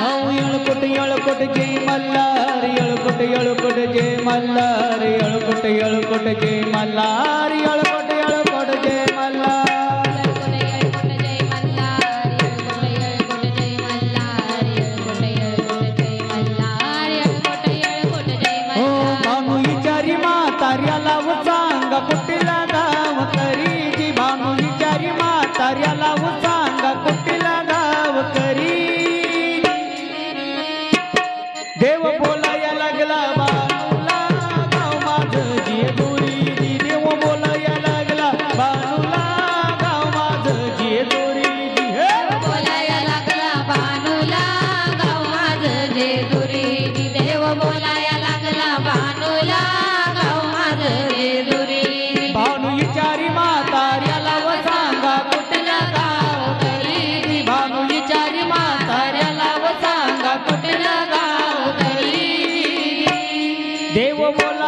ನಾವು ಎಳುಕೊಟ್ಟು ಎಳುಕೊಟ್ಟು ಜೈ ಮಲ್ಲಾರಿ ಎಳುಕೊಟ್ಟು ಎಳುಕೊಟ್ಟು ಜೈ ಮಲ್ಲಾರಿ ಎಳುಕೊಟ್ಟು ಎಳುಕೊಟ್ಟು ಜೈ ಮಲ್ಲಾರಿ ಎಳುಕೊಟ್ಟು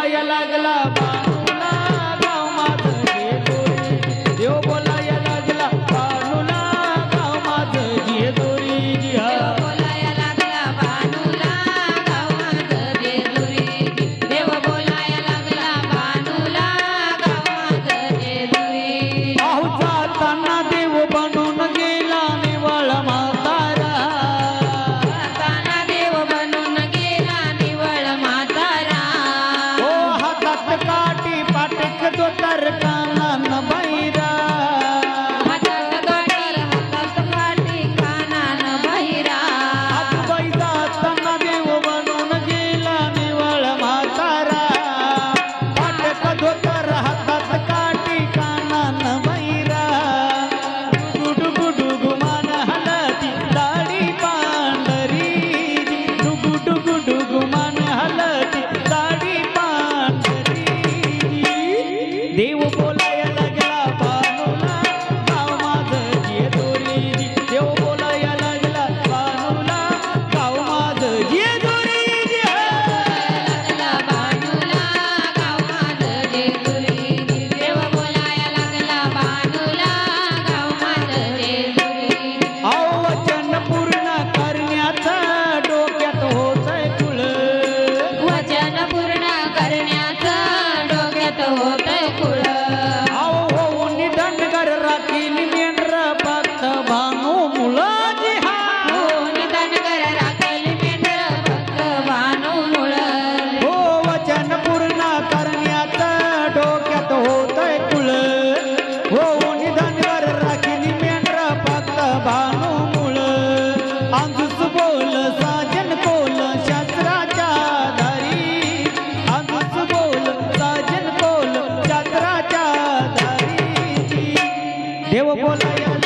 पाया लगला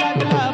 राजा